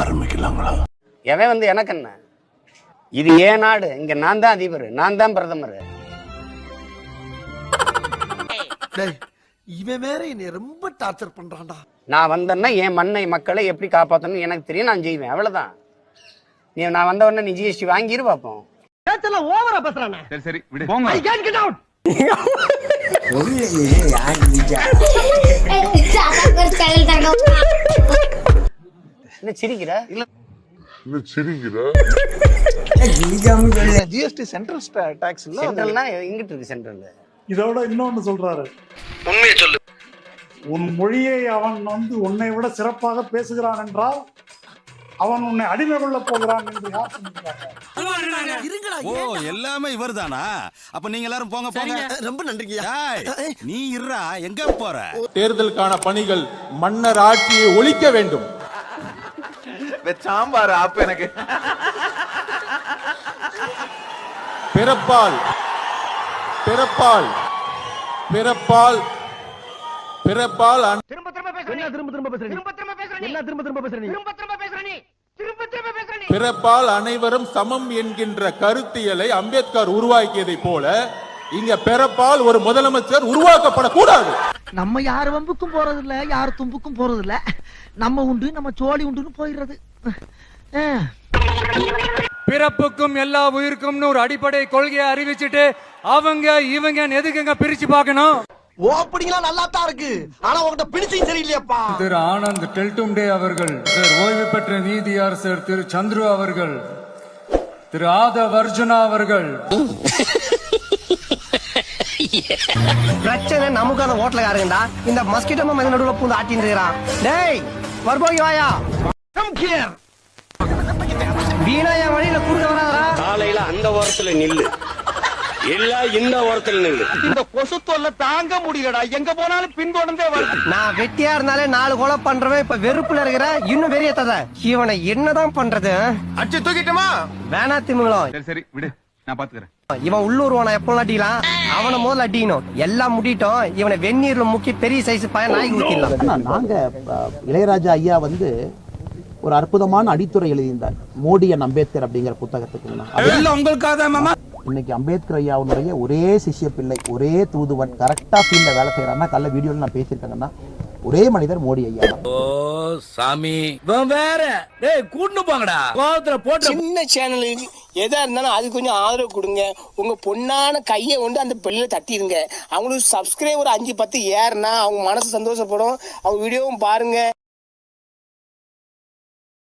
ஆரம்பிக்கலாங்களா? எவன் வந்து எனக்கு என்ன? இது ஏன் நாடு? இங்க நான் தான் அதிபர். நான் தான் பிரதமர். இவன் வேற என்னை ரொம்ப டார்ச்சர் பண்றான்டா. நான் வந்தேன்னா என் மண்ணை மக்களை எப்படி காப்பாற்றணும்னு எனக்கு தெரியும். நான் செய்வேன். அவ்வளவுதான். நீ நான் வந்த உடனே நீ ஜிஎஸ்டி வாங்கிரு பார்ப்போம் பேச்செல்லாம் ஓவரா பேசுறானே. சரி சரி விடு. போங்க ஐ கேன் கெட் அவுட் என்ன சிரிக்கிற? இல்ல. ஜிஎஸ்டி சென்ட்ரல் டாக்ஸ் இல்ல? சென்ட்ரல்னா இங்கிட்டு இருக்கு சென்ட்ரல் இதோட இன்னொன்னு சொல்றாரு. உன் மொழியை அவன் வந்து உன்னை விட சிறப்பாக பேசுகிறான் என்றால் அவன் உன்னை அடிமை கொள்ள போகிறான் என்று யார் ஓ எல்லாமே இவர்தானா? அப்ப நீங்க எல்லாரும் போங்க போங்க. ரொம்ப நன்றிங்கய்யா. நீ இருடா எங்க போற? தேர்தலுக்கான பணிகள் மன்னர் ஆட்சியை ஒழிக்க வேண்டும். சாம்பார் ஆப்பு எனக்கு. பிறப்பால் பிறப்பால் பிறப்பால் பிறப்பால் திரும்ப திரும்ப பேசுற என்ன திரும்ப திரும்ப பேசுற திரும்ப திரும்ப பேசுற என்ன திரும்ப திரும்ப பேசுற திரும்ப திரும்ப பேசுற நீ. திரும்ப திரும்ப பேசுற நீ. பிறப்பால் அனைவரும் சமம் என்கின்ற கருத்தியலை அம்பேத்கர் உருவாக்கியதை போல இங்க பிறப்பால் ஒரு முதலமைச்சர் உருவாக்கப்படக்கூடாது. நம்ம யார் வம்புக்கும் போறது இல்ல யார் தும்புக்கும் போறது இல்ல நம்ம உண்டு நம்ம சோழி உண்டுன்னு போயிடுறது. பிறப்புக்கும் எல்லா உயிருக்கும்னு ஒரு அடிப்படை கொள்கையை அறிவிச்சிட்டு அவங்க இவங்க எதுக்குங்க பிரிச்சு பார்க்கணும்? ஓப்பனிங்லாம் நல்லா தான் இருக்கு. ஆனா உன்கிட்ட பிடிச்சும் சரியில்லையாப்பா. திரு ஆனந்த் டெல்டும்டே அவர்கள் திரு ஓய்வு பெற்ற நீதி அரசர் திரு சந்துரு அவர்கள் திரு அர்ஜுனா அவர்கள். நமக்கு அந்த ஹோட்டலுக்காரங்கடா இந்த மஸ்கிட்டோ மத நடுவுல பூந்து ஆட்டின்னு இருக்கிறான் டேய் வரபோகி வாயா. கம் ஹியர் வீணா என் வழியில குறுக்க வராதடா. காலையில அந்த ஓரத்துல நில்லு. எல்லாம் இந்த ஓரத்துல நில்லு. இந்த கொசு தொல்லை தாங்க முடியலடா. எங்க போனாலும் பின்தொடர்ந்தே வருது. நான் வெட்டியா இருந்தாலே நாலு கொலை பண்றவன் இப்ப வெறுப்புல இருக்கிற இன்னும் வெறியத்தத. இவனை என்னதான் பண்றது அடிச்சு தூக்கிட்டுமா? வேணா திமுங்களம் சரி சரி விடு. நான் பாத்துக்கிறேன். இவன் உள்ளூர்வனை எப்போ அடிக்கலாம் அவனை முதல்ல அடிக்கணும். எல்லாம் முடிட்டோம். இவனை வெந்நீர்ல முக்கி பெரிய சைஸ் பையன் நாய்க்கு ஊத்திடலாம் நாங்க இளையராஜா ஐயா வந்து ஒரு அற்புதமான அடித்துறை எழுதியிருந்தார். மோடி அண்ட் அம்பேத்கர் அப்படிங்கிற புத்தகத்துக்கு உங்களுக்காக இன்னைக்கு அம்பேத்கர் ஐயாவுடைய ஒரே சிஷ்ய பிள்ளை ஒரே தூதுவன் கரெக்டா ஃபீல்ட்ல வேலை செய்யறாருன்னா கல்ல வீடியோல நான் பேசியிருக்கேங்கன்னா ஒரே மனிதர் மோடி ஐயா ஓ சாமி. வேற. டேய் கூட்டு போங்கடா. கோவத்துல போட்டு சின்ன சேனலுக்கு எதாக இருந்தாலும் அது கொஞ்சம் ஆதரவு கொடுங்க. உங்கள் பொண்ணான கையை கொண்டு அந்த பிள்ளையில தட்டிடுங்க. அவங்களுக்கு சப்ஸ்கிரைபர் அஞ்சு பத்து ஏறுனா அவங்க மனசு சந்தோஷப்படும். அவங்க வீடியோவும் பாருங்கள்